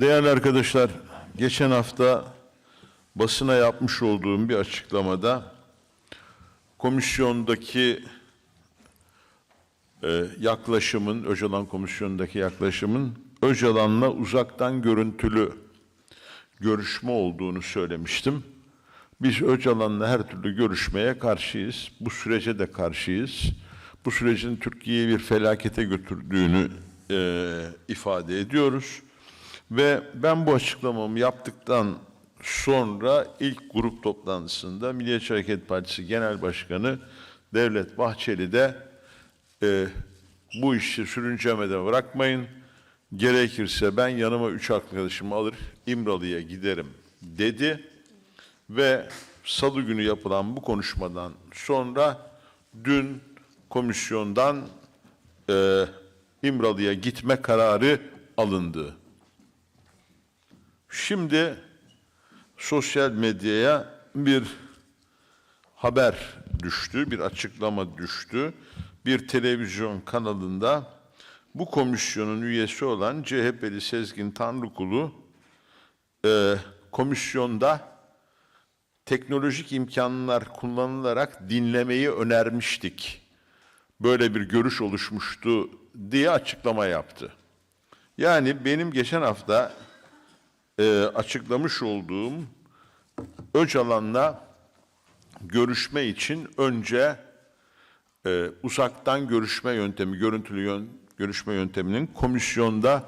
Değerli arkadaşlar, geçen hafta basına yapmış olduğum bir açıklamada komisyondaki e, yaklaşımın, Öcalan Komisyonu'ndaki yaklaşımın Öcalan'la uzaktan görüntülü görüşme olduğunu söylemiştim. Biz Öcalan'la her türlü görüşmeye karşıyız. Bu sürece de karşıyız. Bu sürecin Türkiye'yi bir felakete götürdüğünü e, ifade ediyoruz. Ve ben bu açıklamamı yaptıktan sonra ilk grup toplantısında Milliyetçi Hareket Partisi Genel Başkanı Devlet Bahçeli de e, bu işi sürüncemede bırakmayın. Gerekirse ben yanıma üç arkadaşımı alır İmralı'ya giderim dedi. Ve salı günü yapılan bu konuşmadan sonra dün komisyondan e, İmralı'ya gitme kararı alındı. Şimdi sosyal medyaya bir haber düştü, bir açıklama düştü. Bir televizyon kanalında bu komisyonun üyesi olan CHP'li Sezgin Tanrıkulu e, komisyonda teknolojik imkanlar kullanılarak dinlemeyi önermiştik. Böyle bir görüş oluşmuştu diye açıklama yaptı. Yani benim geçen hafta e, açıklamış olduğum Öcalan'la görüşme için önce e, uzaktan görüşme yöntemi, görüntülü yön, görüşme yönteminin komisyonda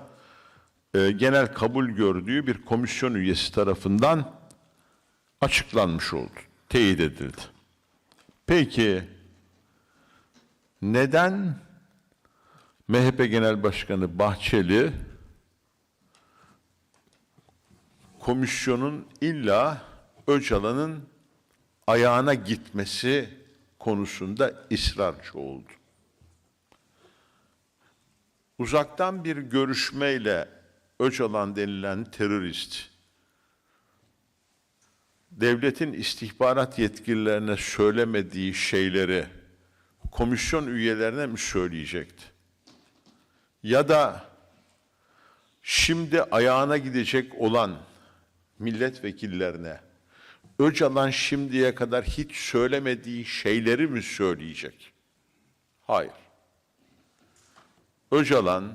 e, genel kabul gördüğü bir komisyon üyesi tarafından açıklanmış oldu, teyit edildi. Peki neden MHP Genel Başkanı Bahçeli komisyonun illa Öcalan'ın ayağına gitmesi konusunda ısrarcı oldu. Uzaktan bir görüşmeyle Öcalan denilen terörist devletin istihbarat yetkililerine söylemediği şeyleri komisyon üyelerine mi söyleyecekti? Ya da şimdi ayağına gidecek olan milletvekillerine Öcalan şimdiye kadar hiç söylemediği şeyleri mi söyleyecek? Hayır. Öcalan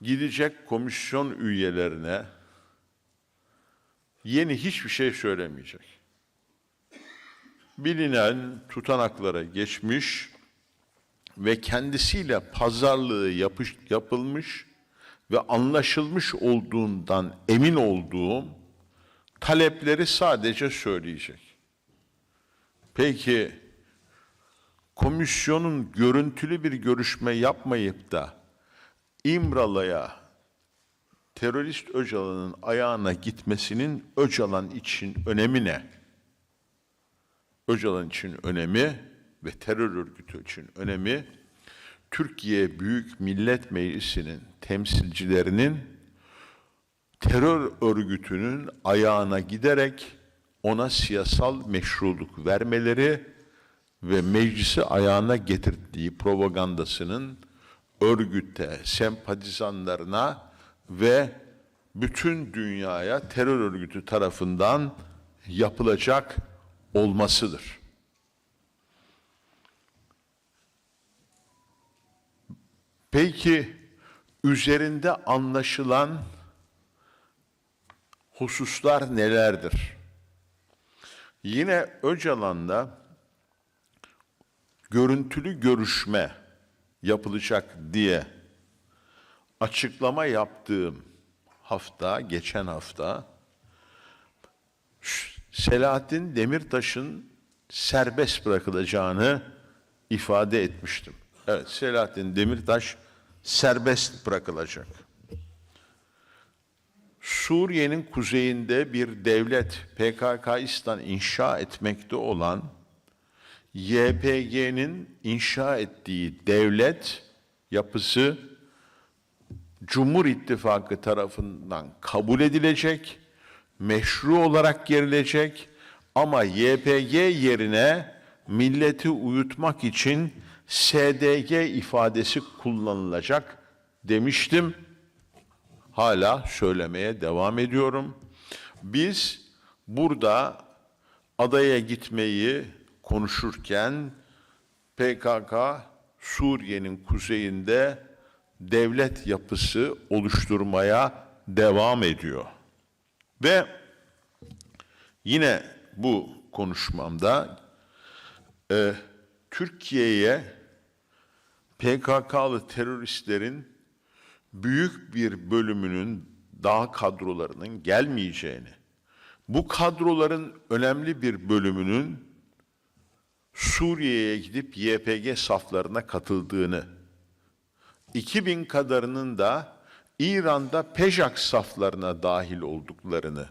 gidecek komisyon üyelerine yeni hiçbir şey söylemeyecek. Bilinen tutanaklara geçmiş ve kendisiyle pazarlığı yapış, yapılmış ve anlaşılmış olduğundan emin olduğum talepleri sadece söyleyecek. Peki komisyonun görüntülü bir görüşme yapmayıp da İmralı'ya terörist Öcalan'ın ayağına gitmesinin Öcalan için önemi ne? Öcalan için önemi ve terör örgütü için önemi Türkiye Büyük Millet Meclisi'nin temsilcilerinin terör örgütünün ayağına giderek ona siyasal meşruluk vermeleri ve meclisi ayağına getirdiği propagandasının örgütte sempatizanlarına ve bütün dünyaya terör örgütü tarafından yapılacak olmasıdır. Peki üzerinde anlaşılan hususlar nelerdir? Yine Öcalan'da görüntülü görüşme yapılacak diye açıklama yaptığım hafta, geçen hafta Selahattin Demirtaş'ın serbest bırakılacağını ifade etmiştim. Evet, Selahattin Demirtaş serbest bırakılacak. Suriye'nin kuzeyinde bir devlet PKK'istan inşa etmekte olan YPG'nin inşa ettiği devlet yapısı Cumhur İttifakı tarafından kabul edilecek, meşru olarak gerilecek ama YPG yerine milleti uyutmak için SDG ifadesi kullanılacak demiştim. Hala söylemeye devam ediyorum. Biz burada adaya gitmeyi konuşurken PKK Suriye'nin kuzeyinde devlet yapısı oluşturmaya devam ediyor. Ve yine bu konuşmamda e, Türkiye'ye PKK'lı teröristlerin büyük bir bölümünün daha kadrolarının gelmeyeceğini, bu kadroların önemli bir bölümünün Suriye'ye gidip YPG saflarına katıldığını, 2000 kadarının da İran'da Pejak saflarına dahil olduklarını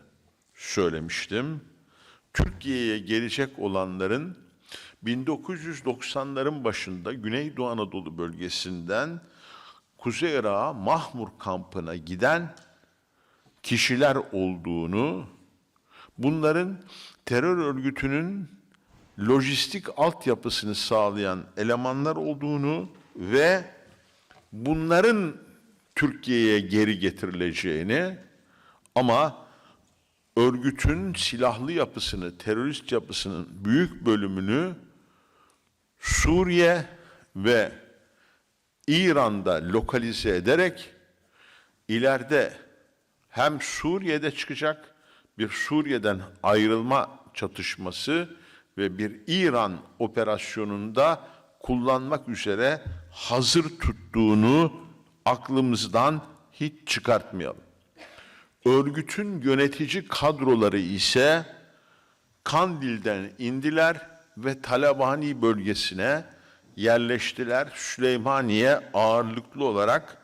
söylemiştim. Türkiye'ye gelecek olanların 1990'ların başında Güneydoğu Anadolu bölgesinden Kuzey Irak'a Mahmur kampına giden kişiler olduğunu, bunların terör örgütünün lojistik altyapısını sağlayan elemanlar olduğunu ve bunların Türkiye'ye geri getirileceğini ama örgütün silahlı yapısını, terörist yapısının büyük bölümünü Suriye ve İran'da lokalize ederek ileride hem Suriye'de çıkacak bir Suriye'den ayrılma çatışması ve bir İran operasyonunda kullanmak üzere hazır tuttuğunu aklımızdan hiç çıkartmayalım. Örgütün yönetici kadroları ise Kandil'den indiler ve Talabani bölgesine yerleştiler. Süleymaniye ağırlıklı olarak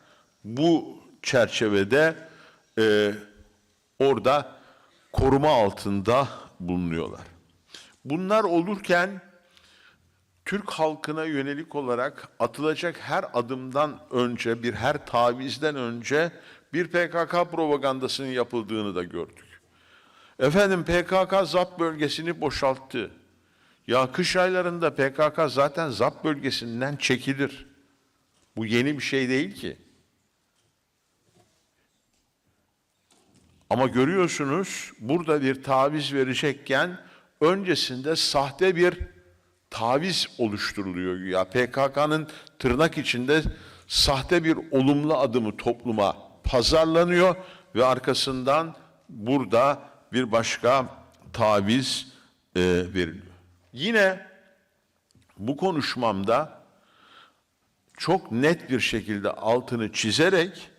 bu çerçevede e, orada koruma altında bulunuyorlar. Bunlar olurken Türk halkına yönelik olarak atılacak her adımdan önce, bir her tavizden önce bir PKK propagandasının yapıldığını da gördük. Efendim PKK ZAP bölgesini boşalttı. Ya kış aylarında PKK zaten ZAP bölgesinden çekilir. Bu yeni bir şey değil ki. Ama görüyorsunuz burada bir taviz verecekken öncesinde sahte bir taviz oluşturuluyor. Ya PKK'nın tırnak içinde sahte bir olumlu adımı topluma pazarlanıyor ve arkasından burada bir başka taviz e, veriliyor. Yine bu konuşmamda çok net bir şekilde altını çizerek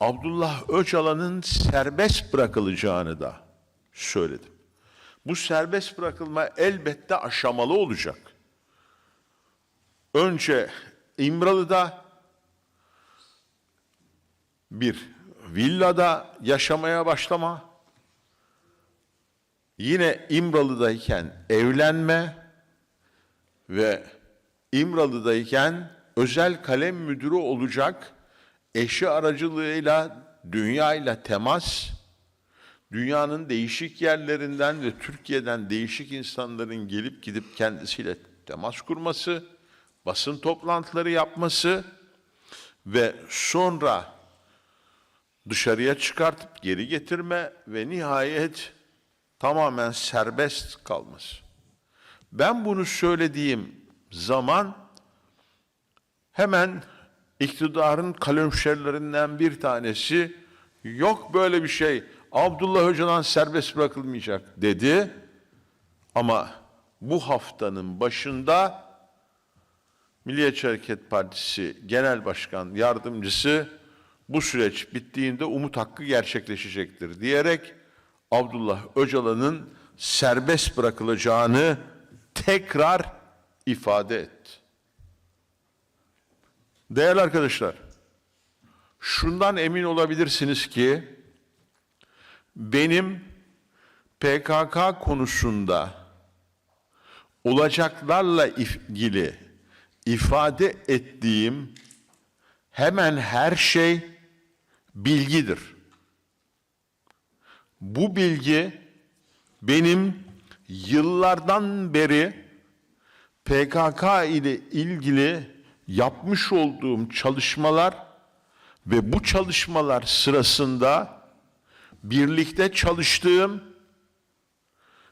Abdullah Öcalan'ın serbest bırakılacağını da söyledim. Bu serbest bırakılma elbette aşamalı olacak. Önce İmralı'da bir villada yaşamaya başlama, yine İmralı'dayken evlenme ve İmralı'dayken özel kalem müdürü olacak eşi aracılığıyla dünyayla temas, dünyanın değişik yerlerinden ve Türkiye'den değişik insanların gelip gidip kendisiyle temas kurması, basın toplantıları yapması ve sonra dışarıya çıkartıp geri getirme ve nihayet tamamen serbest kalması. Ben bunu söylediğim zaman hemen iktidarın kalemşerlerinden bir tanesi yok böyle bir şey Abdullah Öcalan serbest bırakılmayacak dedi. Ama bu haftanın başında Milliyetçi Hareket Partisi Genel Başkan Yardımcısı bu süreç bittiğinde umut hakkı gerçekleşecektir diyerek Abdullah Öcalan'ın serbest bırakılacağını tekrar ifade etti. Değerli arkadaşlar, şundan emin olabilirsiniz ki benim PKK konusunda olacaklarla ilgili ifade ettiğim hemen her şey bilgidir. Bu bilgi benim yıllardan beri PKK ile ilgili yapmış olduğum çalışmalar Ve bu çalışmalar sırasında birlikte çalıştığım,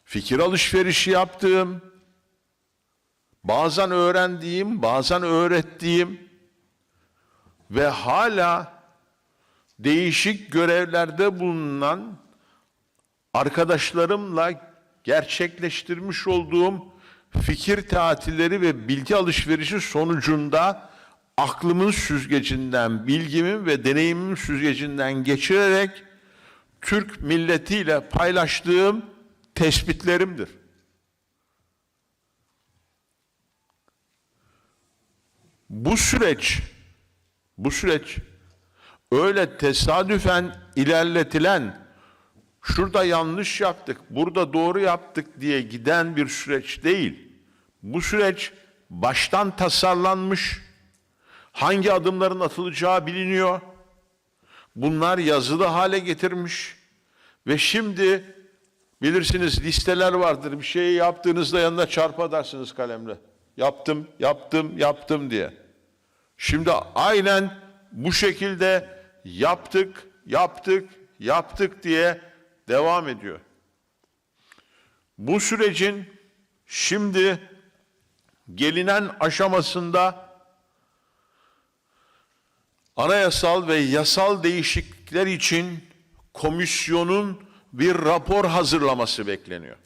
fikir alışverişi yaptığım, bazen öğrendiğim, bazen öğrettiğim ve hala değişik görevlerde bulunan arkadaşlarımla gerçekleştirmiş olduğum fikir tatilleri ve bilgi alışverişi sonucunda aklımın süzgecinden, bilgimin ve deneyimimin süzgecinden geçirerek Türk milletiyle paylaştığım tespitlerimdir. Bu süreç, bu süreç öyle tesadüfen ilerletilen, şurada yanlış yaptık, burada doğru yaptık diye giden bir süreç değil. Bu süreç baştan tasarlanmış, hangi adımların atılacağı biliniyor. Bunlar yazılı hale getirmiş ve şimdi bilirsiniz listeler vardır. Bir şeyi yaptığınızda yanına çarpı dersiniz kalemle. Yaptım, yaptım, yaptım diye. Şimdi aynen bu şekilde yaptık, yaptık, yaptık diye devam ediyor. Bu sürecin şimdi gelinen aşamasında anayasal ve yasal değişiklikler için komisyonun bir rapor hazırlaması bekleniyor.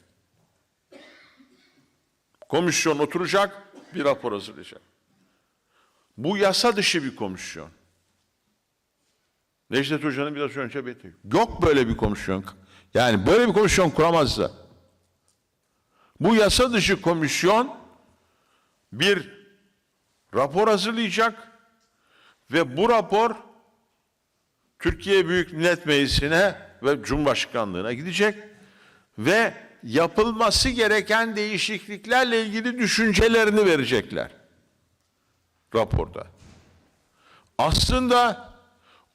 Komisyon oturacak, bir rapor hazırlayacak. Bu yasa dışı bir komisyon. Necdet Hoca'nın biraz önce belirtti. Yok böyle bir komisyon. Yani böyle bir komisyon kuramazlar. Bu yasa dışı komisyon bir rapor hazırlayacak ve bu rapor Türkiye Büyük Millet Meclisi'ne ve Cumhurbaşkanlığına gidecek ve yapılması gereken değişikliklerle ilgili düşüncelerini verecekler raporda. Aslında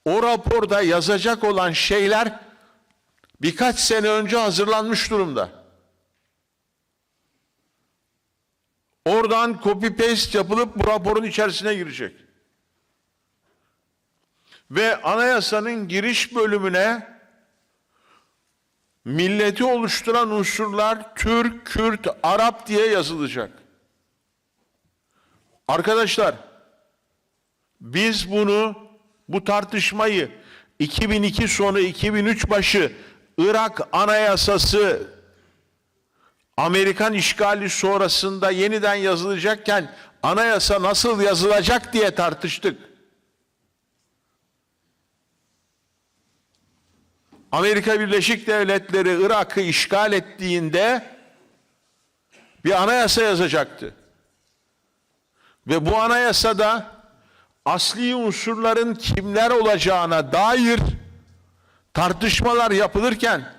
o raporda yazacak olan şeyler birkaç sene önce hazırlanmış durumda. Oradan copy paste yapılıp bu raporun içerisine girecek. Ve anayasanın giriş bölümüne milleti oluşturan unsurlar Türk, Kürt, Arap diye yazılacak. Arkadaşlar biz bunu bu tartışmayı 2002 sonu 2003 başı Irak Anayasası Amerikan işgali sonrasında yeniden yazılacakken anayasa nasıl yazılacak diye tartıştık. Amerika Birleşik Devletleri Irak'ı işgal ettiğinde bir anayasa yazacaktı. Ve bu anayasada asli unsurların kimler olacağına dair tartışmalar yapılırken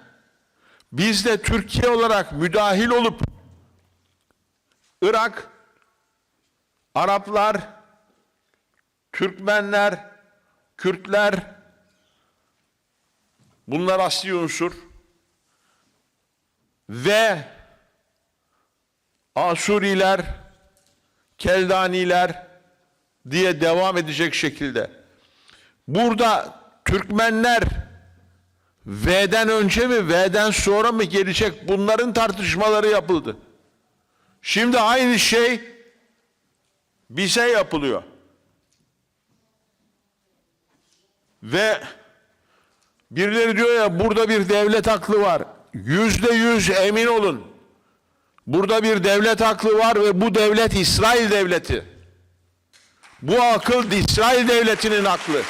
biz de Türkiye olarak müdahil olup Irak, Araplar, Türkmenler, Kürtler bunlar asli unsur ve Asuriler, Keldaniler diye devam edecek şekilde. Burada Türkmenler V'den önce mi V'den sonra mı gelecek bunların tartışmaları yapıldı. Şimdi aynı şey bize yapılıyor. Ve birileri diyor ya burada bir devlet aklı var. Yüzde yüz emin olun. Burada bir devlet aklı var ve bu devlet İsrail devleti. Bu akıl İsrail devletinin aklı.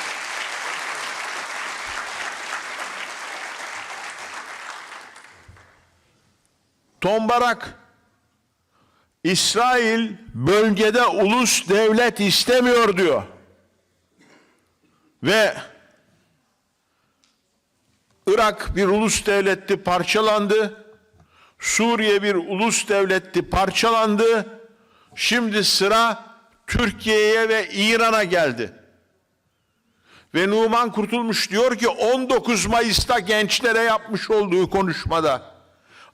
Tombarak İsrail bölgede ulus devlet istemiyor diyor. Ve Irak bir ulus devletti parçalandı. Suriye bir ulus devletti parçalandı. Şimdi sıra Türkiye'ye ve İran'a geldi. Ve Numan Kurtulmuş diyor ki 19 Mayıs'ta gençlere yapmış olduğu konuşmada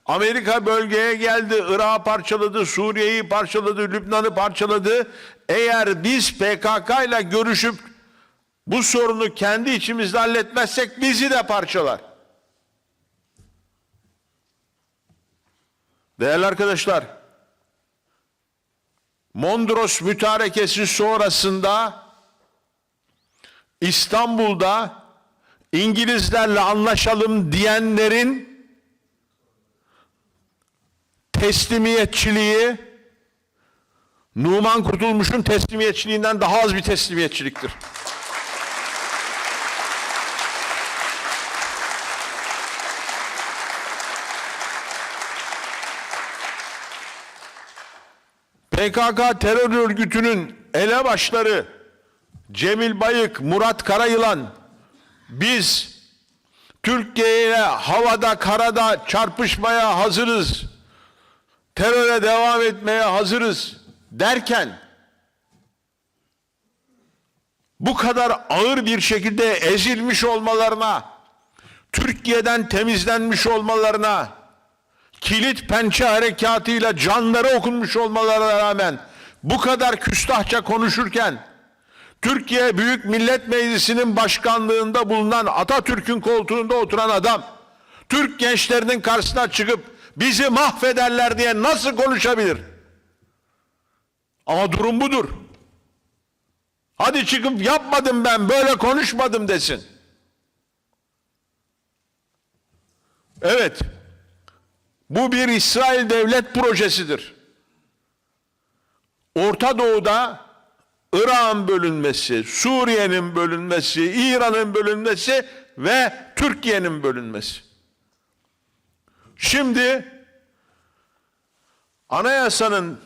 Amerika bölgeye geldi, Irak'ı parçaladı, Suriye'yi parçaladı, Lübnan'ı parçaladı. Eğer biz PKK ile görüşüp Bu sorunu kendi içimizde halletmezsek bizi de parçalar. Değerli arkadaşlar, Mondros mütarekesi sonrasında İstanbul'da İngilizlerle anlaşalım diyenlerin teslimiyetçiliği Numan Kurtulmuş'un teslimiyetçiliğinden daha az bir teslimiyetçiliktir. PKK terör örgütünün elebaşları Cemil Bayık, Murat Karayılan biz Türkiye ile havada karada çarpışmaya hazırız. Teröre devam etmeye hazırız derken bu kadar ağır bir şekilde ezilmiş olmalarına, Türkiye'den temizlenmiş olmalarına, kilit pençe harekatıyla canları okunmuş olmalarına rağmen bu kadar küstahça konuşurken Türkiye Büyük Millet Meclisi'nin başkanlığında bulunan Atatürk'ün koltuğunda oturan adam Türk gençlerinin karşısına çıkıp bizi mahvederler diye nasıl konuşabilir? Ama durum budur. Hadi çıkıp yapmadım ben böyle konuşmadım desin. Evet. Bu bir İsrail devlet projesidir. Orta Doğu'da Irak'ın bölünmesi, Suriye'nin bölünmesi, İran'ın bölünmesi ve Türkiye'nin bölünmesi. Şimdi anayasanın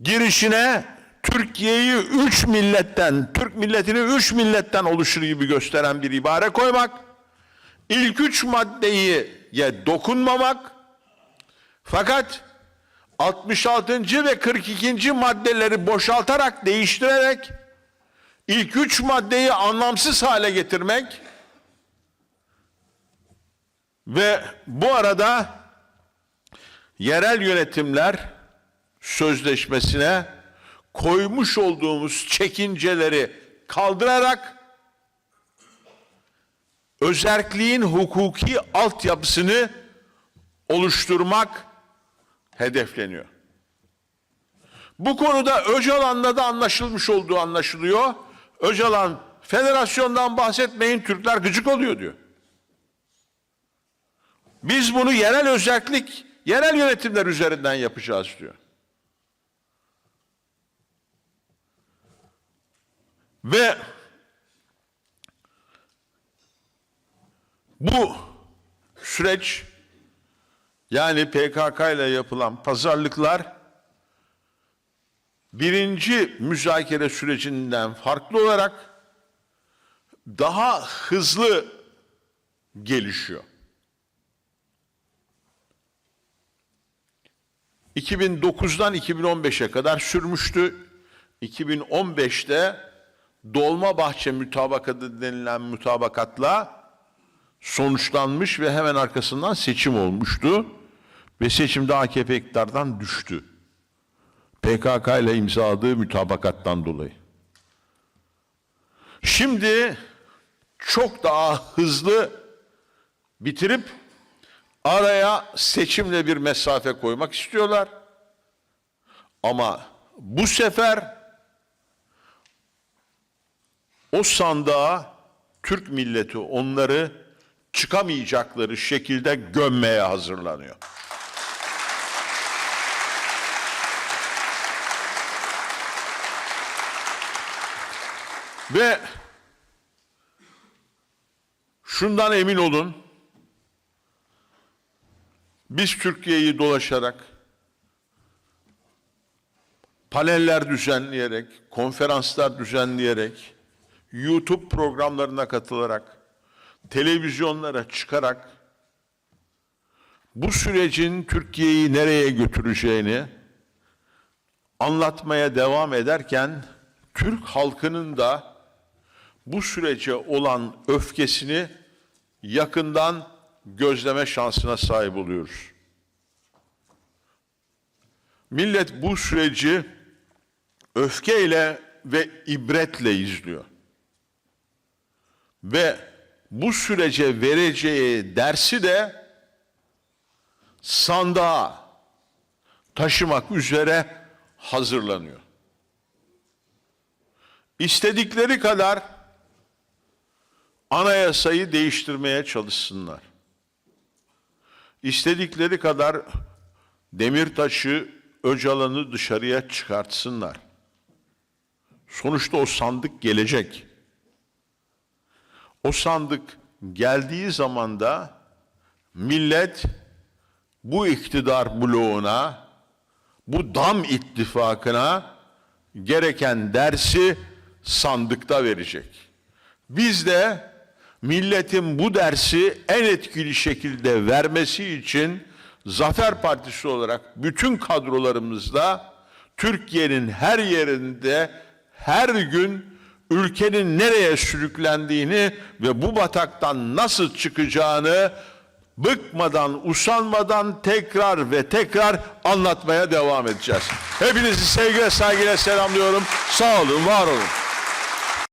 girişine Türkiye'yi üç milletten, Türk milletini üç milletten oluşur gibi gösteren bir ibare koymak, ilk üç maddeyi ye dokunmamak, fakat 66. ve 42. maddeleri boşaltarak, değiştirerek ilk üç maddeyi anlamsız hale getirmek ve bu arada yerel yönetimler sözleşmesine koymuş olduğumuz çekinceleri kaldırarak özerkliğin hukuki altyapısını oluşturmak hedefleniyor. Bu konuda Öcalan'la da anlaşılmış olduğu anlaşılıyor. Öcalan federasyondan bahsetmeyin Türkler gıcık oluyor diyor. Biz bunu yerel özellik, yerel yönetimler üzerinden yapacağız diyor. Ve bu süreç yani PKK ile yapılan pazarlıklar birinci müzakere sürecinden farklı olarak daha hızlı gelişiyor. 2009'dan 2015'e kadar sürmüştü. 2015'te Dolmabahçe mütabakatı denilen mütabakatla sonuçlanmış ve hemen arkasından seçim olmuştu. Ve seçimde AKP iktidardan düştü. PKK ile imzaladığı mütabakattan dolayı. Şimdi çok daha hızlı bitirip araya seçimle bir mesafe koymak istiyorlar. Ama bu sefer o sandığa Türk milleti onları çıkamayacakları şekilde gömmeye hazırlanıyor. Ve şundan emin olun, biz Türkiye'yi dolaşarak, paneller düzenleyerek, konferanslar düzenleyerek, YouTube programlarına katılarak, televizyonlara çıkarak bu sürecin Türkiye'yi nereye götüreceğini anlatmaya devam ederken Türk halkının da bu sürece olan öfkesini yakından gözleme şansına sahip oluyoruz. Millet bu süreci öfkeyle ve ibretle izliyor. ve bu sürece vereceği dersi de sandığa taşımak üzere hazırlanıyor. İstedikleri kadar anayasayı değiştirmeye çalışsınlar. İstedikleri kadar Demirtaş'ı, Öcalan'ı dışarıya çıkartsınlar. Sonuçta o sandık gelecek. O sandık geldiği zaman da millet bu iktidar bloğuna, bu dam ittifakına gereken dersi sandıkta verecek. Biz de milletin bu dersi en etkili şekilde vermesi için Zafer Partisi olarak bütün kadrolarımızda Türkiye'nin her yerinde her gün ülkenin nereye sürüklendiğini ve bu bataktan nasıl çıkacağını bıkmadan, usanmadan tekrar ve tekrar anlatmaya devam edeceğiz. Hepinizi sevgiyle, saygıyla selamlıyorum. Sağ olun, var olun.